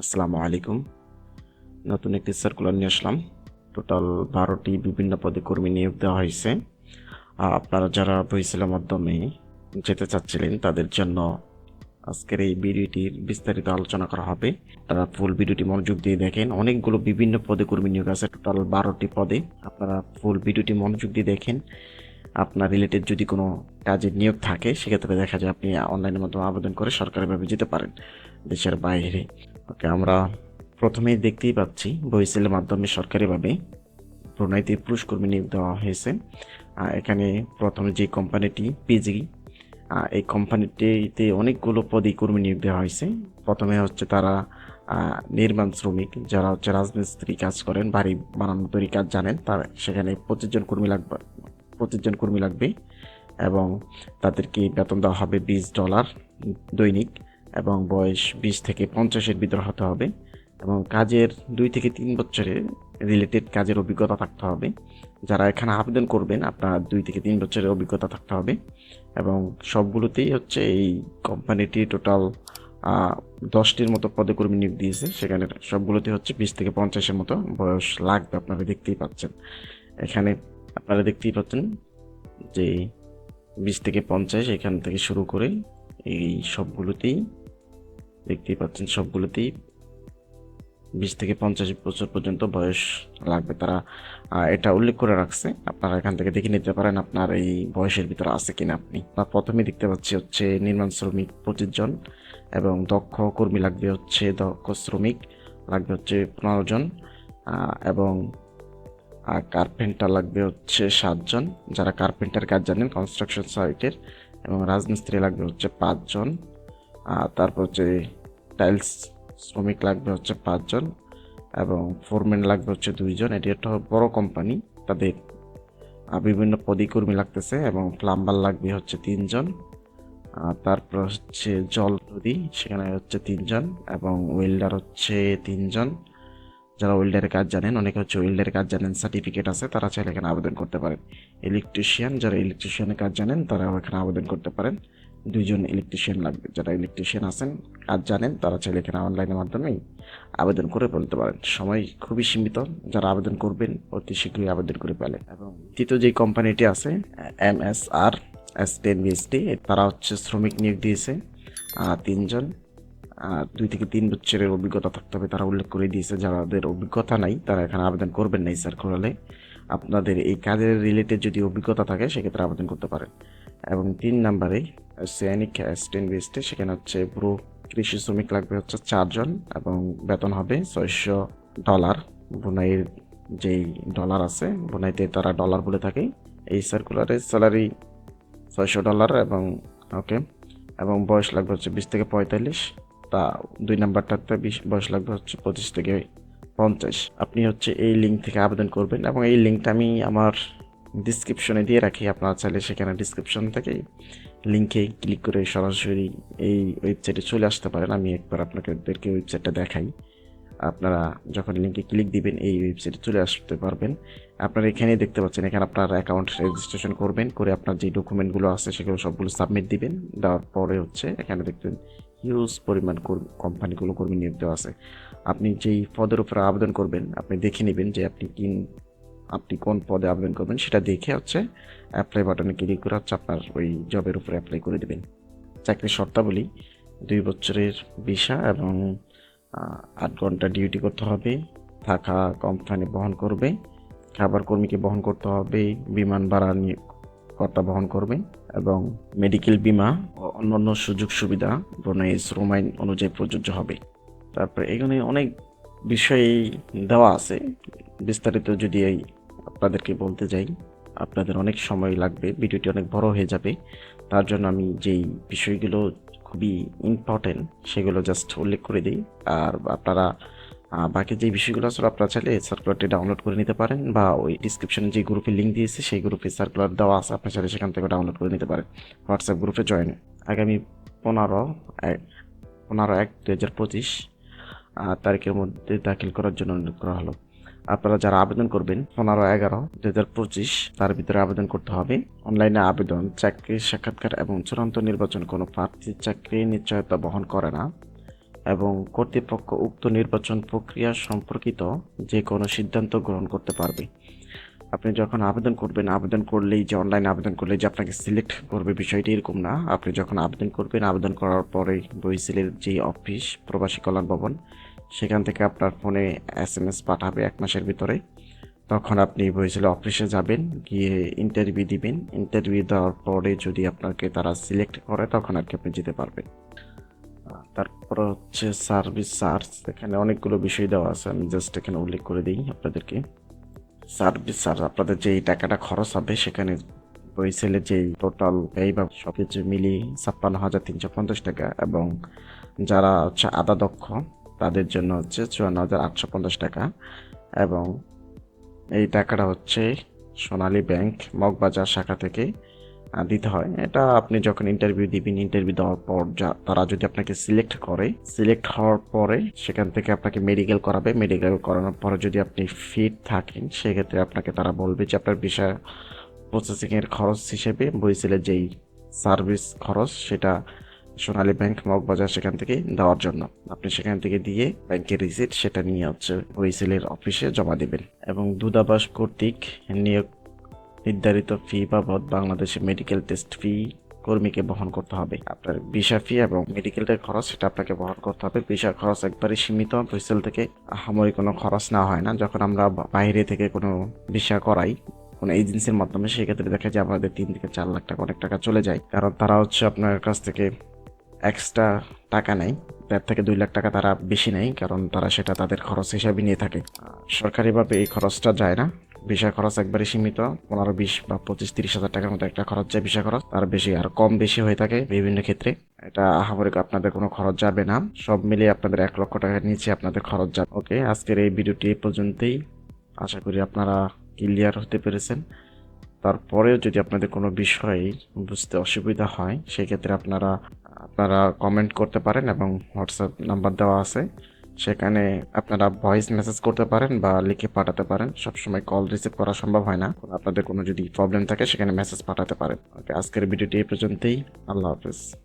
আসসালামু আলাইকুম। নতুন একটি সার্কুলার নিয়ে আসলাম। টোটাল বারোটি বিভিন্ন পদে কর্মী নিয়োগ দেওয়া হয়েছে। আপনারা যারা বইসেলের মাধ্যমে যেতে চাচ্ছিলেন, তাদের জন্য আজকের এই ভিডিওটির বিস্তারিত আলোচনা করা হবে। তারা ফুল ভিডিওটি মনোযোগ দিয়ে দেখেন। অনেকগুলো বিভিন্ন পদে কর্মী নিয়োগ আছে। টোটাল বারোটি পদে আপনারা ফুল ভিডিওটি মনোযোগ দিয়ে দেখেন। আপনার রিলেটেড যদি কোনো কাজের নিয়োগ থাকে, সেক্ষেত্রে দেখা যায় আপনি অনলাইনের মাধ্যমে আবেদন করে সরকারিভাবে যেতে পারেন দেশের বাইরে। আমরা প্রথমেই দেখতেই পাচ্ছি বহিসেলের মাধ্যমে সরকারিভাবে ব্রুনাইতে পুরুষ কর্মী নিয়োগ দেওয়া হয়েছে। এখানে প্রথমে যে কোম্পানিটি পিজি এই কোম্পানিটিতে অনেকগুলো পদে কর্মী নিয়োগ দেওয়া হয়েছে। প্রথমে হচ্ছে তারা নির্মাণ শ্রমিক, যারা হচ্ছে রাজমিস্ত্রি কাজ করেন, বাড়ি বানানো, তৈরি কাজ জানেন, তার সেখানে পঁচিশ জন কর্মী লাগবে, পঁচিশ জন কর্মী লাগবে এবং তাদেরকে বেতন দেওয়া হবে বিশ ডলার দৈনিক। এবং বয়স বিশ থেকে পঞ্চাশের ভিতর হতে হবে এবং কাজের দুই থেকে তিন বছরের রিলেটেড কাজের অভিজ্ঞতা থাকতে হবে। যারা এখানে আবেদন করবেন, আপনার দুই থেকে তিন বছরের অভিজ্ঞতা থাকতে হবে এবং সবগুলোতেই হচ্ছে এই কোম্পানিটি টোটাল দশটির মতো পদে কর্মী নিয়োগ দিয়েছে। সেখানে সবগুলোতে হচ্ছে বিশ থেকে পঞ্চাশের মতো বয়স লাগবে, আপনারা দেখতেই পাচ্ছেন। এখানে আপনারা দেখতেই পাচ্ছেন যে বিশ থেকে পঞ্চাশ এখান থেকে শুরু করে এই সবগুলোতেই দেখতেই পাচ্ছেন সবগুলোতেই বিশ থেকে পঞ্চাশ বছর পর্যন্ত বয়স লাগবে তারা। এটা উল্লেখ করে রাখছে, আপনারা এখান থেকে দেখে নিতে পারেন আপনার এই বয়সের ভিতরে আছে কিনা আপনি। বা প্রথমে দেখতে পাচ্ছি হচ্ছে নির্মাণ শ্রমিক পঁচিশ জন এবং দক্ষ কর্মী লাগবে হচ্ছে দক্ষ শ্রমিক লাগবে হচ্ছে পনেরো জন এবং কার্পেন্টার লাগবে হচ্ছে সাতজন যারা কার্পেন্টার কাজ জানেন কনস্ট্রাকশন সাইটের এবং রাজমিস্ত্রি লাগবে হচ্ছে পাঁচজন তারপর হচ্ছে টাইলস শ্রমিক লাগবে হচ্ছে পাঁচজন এবং ফোরম্যান লাগবে হচ্ছে দুইজন। এটি একটা বড় কোম্পানি, তাদের বিভিন্ন পদী কর্মী লাগতেছে এবং প্লাম্বার লাগবে হচ্ছে তিনজন। তারপর হচ্ছে জল নদী সেখানে হচ্ছে তিনজন এবং ওয়েল্ডার হচ্ছে তিনজন। যারা ওয়েল্ডারের কাজ জানেন, অনেকে হচ্ছে ওয়েল্ডারের কাজ জানেন, সার্টিফিকেট আছে, তারা চাইলে এখানে আবেদন করতে পারেন। ইলেকট্রিশিয়ান, যারা ইলেকট্রিশিয়ানের কাজ জানেন, তারাও এখানে আবেদন করতে পারেন। দুইজন ইলেকট্রিশিয়ান লাগবে। যারা ইলেকট্রিশিয়ান আছেন কাজ জানেন, তারা চাইলে এখানে অনলাইনের মাধ্যমেই আবেদন করে বলতে পারেন। সময় খুবই সীমিত। যারা আবেদন করবেন, অতি শীঘ্রই আবেদন করে পেলেন এবং তৃতীয় যে কোম্পানিটি আছে, M S R, S ten BST তারা হচ্ছে শ্রমিক নিয়োগ দিয়েছে। তিনজন। দুই থেকে তিন বছরের অভিজ্ঞতা থাকতে হবে, তারা উল্লেখ করে দিয়েছে। যাদের অভিজ্ঞতা নাই, তারা এখানে আবেদন করবেন না এই সার্কুলারে আপনাদের এই কাজের রিলেটেড যদি অভিজ্ঞতা থাকে, সেক্ষেত্রে আবেদন করতে পারেন। এবং তিন নাম্বারে সৈনিক স্টেন সেখানে হচ্ছে পুরো কৃষি শ্রমিক লাগবে হচ্ছে চারজন এবং বেতন হবে ছয়শো ডলার। বুনাইয়ের যেই ডলার আছে, বুনাইতে তারা ডলার বলে থাকে। এই সার্কুলারের স্যালারি ছয়শো ডলার এবং ওকে এবং বয়স লাগবে হচ্ছে বিশ থেকে পঁয়তাল্লিশ। তা দুই নাম্বারটাতে বিশ, বয়স লাগবে হচ্ছে পঁচিশ থেকে পঞ্চাশ। আপনি হচ্ছে এই লিঙ্ক থেকে আবেদন করবেন এবং এই লিঙ্কটা আমি আমার ডিসক্রিপশনে দিয়ে রাখি, আপনারা চাইলে সেখানে ডিসক্রিপশন থেকে লিঙ্কে ক্লিক করে সরাসরি এই ওয়েবসাইটে চলে আসতে পারেন। আমি একবার আপনাদেরকে ওয়েবসাইটটা দেখাই। আপনারা যখন লিঙ্কে ক্লিক দিবেন, এই ওয়েবসাইটে চলে আসতে পারবেন। আপনারা এখানেই দেখতে পাচ্ছেন, এখানে আপনার অ্যাকাউন্ট রেজিস্ট্রেশন করবেন, করে আপনার যে ডকুমেন্টগুলো আছে, সেগুলো সবগুলো সাবমিট দিবেন। দেওয়ার পরে হচ্ছে এখানে দেখবেন হিউজ পরিমাণ কোম্পানিগুলো কর্মী নিয়োগ দেওয়া আছে। আপনি যেই পদের উপরে আবেদন করবেন, আপনি দেখে নেবেন যে আপনি কি আপনি কোন পদে আবেদন করবেন সেটা দেখে হচ্ছে অ্যাপ্লাই বাটনে ক্লিক করে হচ্ছে আপনার ওই জবের উপরে অ্যাপ্লাই করে দেবেন। চাকরির শর্তাবলী, দুই বছরের ভিসা এবং আট ঘণ্টা ডিউটি করতে হবে, থাকা কোম্পানি বহন করবে, খাবার কর্মীকে বহন করতে হবে, বিমান ভাড়া নিয়ে কর্তা বহন করবে এবং মেডিকেল বিমা ও অন্যান্য সুযোগ সুবিধা ব্রুনাই শ্রম আইন অনুযায়ী প্রযোজ্য হবে। তারপরে এখানে অনেক বিষয় দেওয়া আছে। বিস্তারিত যদি এই আপনাদেরকে বলতে যাই, আপনাদের অনেক সময় লাগবে, ভিডিওটি অনেক বড় হয়ে যাবে। তার জন্য আমি যেই বিষয়গুলো খুবই ইম্পর্টেন্ট সেগুলো জাস্ট উল্লেখ করে দিই। আর আপনারা বাকি যে বিষয়গুলো আসলে আপনারা চাইলে সার্কুলারটি ডাউনলোড করে নিতে পারেন বা ওই ডিসক্রিপশনে যে গ্রুপে লিঙ্ক দিয়েছে সেই গ্রুপে সার্কুলার দেওয়া আছে আপনি চাইলে সেখান থেকে ডাউনলোড করে নিতে পারেন। হোয়াটসঅ্যাপ গ্রুপে জয়েন আগামী পনেরো পনেরো এক দু হাজার পঁচিশ তারিখের মধ্যে দাখিল করার জন্য অনুরোধ করা হলো। আপনারা যারা আবেদন করবেন, পনেরো, এগারো দু হাজার পঁচিশ, তার ভিতরে আবেদন করতে হবে। অনলাইনে আবেদন, চাকরি, সাক্ষাৎকার এবং চূড়ান্ত নির্বাচন কোনো প্রার্থীর চাকরি নিশ্চয়তা বহন করে না এবং কর্তৃপক্ষ উক্ত নির্বাচন প্রক্রিয়া সম্পর্কিত যে কোনো সিদ্ধান্ত গ্রহণ করতে পারবে। আপনি যখন আবেদন করবেন, আবেদন করলেই যে অনলাইন আবেদন করলেই যে আপনাকে সিলেক্ট করবে বিষয়টি এরকম না। আপনি যখন আবেদন করবেন, আবেদন করার পরেই বইসেলের যে অফিস, প্রবাসী কল্যাণ ভবন সেখান থেকে আপনার ফোনে এস এম এস পাঠাবে এক মাসের ভিতরে। তখন আপনি বইসেলে অফিসে যাবেন, গিয়ে ইন্টারভিউ দিবেন। ইন্টারভিউ দেওয়ার পরে যদি আপনাকে তারা সিলেক্ট করে, তখন আর কি আপনি যেতে পারবেন। তারপর হচ্ছে সার্ভিস চার্জ এখানে অনেকগুলো বিষয় দেওয়া আছে। আমি জাস্ট এখানে উল্লেখ করে দিই আপনাদেরকে। সার্ভিস চার্জ আপনাদের যে টাকাটা খরচ হবে, সেখানে বইসেলের যে টোটাল ব্যয় বা সব কিছু মিলিয়ে ছাপ্পান্ন হাজার তিনশো পঞ্চাশ টাকা। এবং যারা হচ্ছে আদা দক্ষ তাদের জন্য হচ্ছে চুয়ান্ন হাজার আটশো পঞ্চাশ টাকা। এবং এই টাকাটা হচ্ছে সোনালী ব্যাংক মগবাজার শাখা থেকে দিতে হয়। এটা আপনি যখন ইন্টারভিউ দিবেন ইন্টারভিউ দেওয়ার পর যা, তারা যদি আপনাকে সিলেক্ট করে সিলেক্ট হওয়ার পরে সেখান থেকে আপনাকে মেডিকেল করাবে। মেডিকেল করানোর পরে যদি আপনি ফিট থাকেন, সেক্ষেত্রে আপনাকে তারা বলবে যে আপনার বিষয় প্রসেসিংয়ের খরচ হিসেবে বইসেলের যেই সার্ভিস খরচ, সেটা সোনালী ব্যাংক মগবাজার সেখান থেকে দেওয়ার জন্য। আপনি সেখান থেকে দিয়ে ব্যাংকের রিসিট সেটা নিয়ে হচ্ছে হুইসেলের অফিসে জমা দেবেন। এবং দূতাবাস কর্তৃক নিয়োগ নির্ধারিত ফি বাবদ বাংলাদেশে মেডিকেল টেস্ট ফি কর্মীকে বহন করতে হবে। আপনার ভিসা ফি এবং মেডিকেলের খরচ সেটা আপনাকে বহন করতে হবে। ভিসা খরচ একবারে সীমিত ব্রিসেল থেকে আহামরি কোনো খরচ না হয় না। যখন আমরা বাইরে থেকে কোনো ভিসা করাই, কোনো এজেন্সির মাধ্যমে, সেক্ষেত্রে দেখা যায় আমাদের তিন থেকে চার লাখ টাকা, অনেক টাকা চলে যায়। কারণ তারা হচ্ছে আপনার কাছ থেকে এক্সট্রা টাকা নেয়। দেড় থেকে দুই লাখ টাকা তারা বেশি নেয়, কারণ তারা সেটা তাদের খরচ হিসাবে নিয়ে থাকে। সরকারিভাবে এই খরচটা যায় না। ভিসা খরচ একবারে সীমিত। পনেরো, বিশ বা পঁচিশ, তিরিশ হাজার টাকার মতো একটা খরচ যায় ভিসা খরচ। তার বেশি আর কম বেশি হয়ে থাকে বিভিন্ন ক্ষেত্রে। এটা আহামরি আপনাদের কোনো খরচ যাবে না। সব মিলিয়ে আপনাদের এক লক্ষ টাকার নিচে আপনাদের খরচ যাবে। ওকে, আজকের এই ভিডিওটি এ পর্যন্তই। আশা করি আপনারা ক্লিয়ার হতে পেরেছেন। তারপরেও যদি আপনাদের কোনো বিষয় বুঝতে অসুবিধা হয়, সেক্ষেত্রে আপনারা আপনারা কমেন্ট করতে পারেন এবং হোয়াটসঅ্যাপ নাম্বার দেওয়া আছে। সেখানে আপনারা ভয়েস মেসেজ করতে পারেন বা লিখে পাঠাতে পারেন। সবসময় কল রিসিভ করা সম্ভব হয় না। আপনাদের কোনো যদি প্রবলেম থাকে, সেখানে মেসেজ পাঠাতে পারেন। ওকে আজকের ভিডিওটি এই পর্যন্তই। আল্লাহ হাফেজ।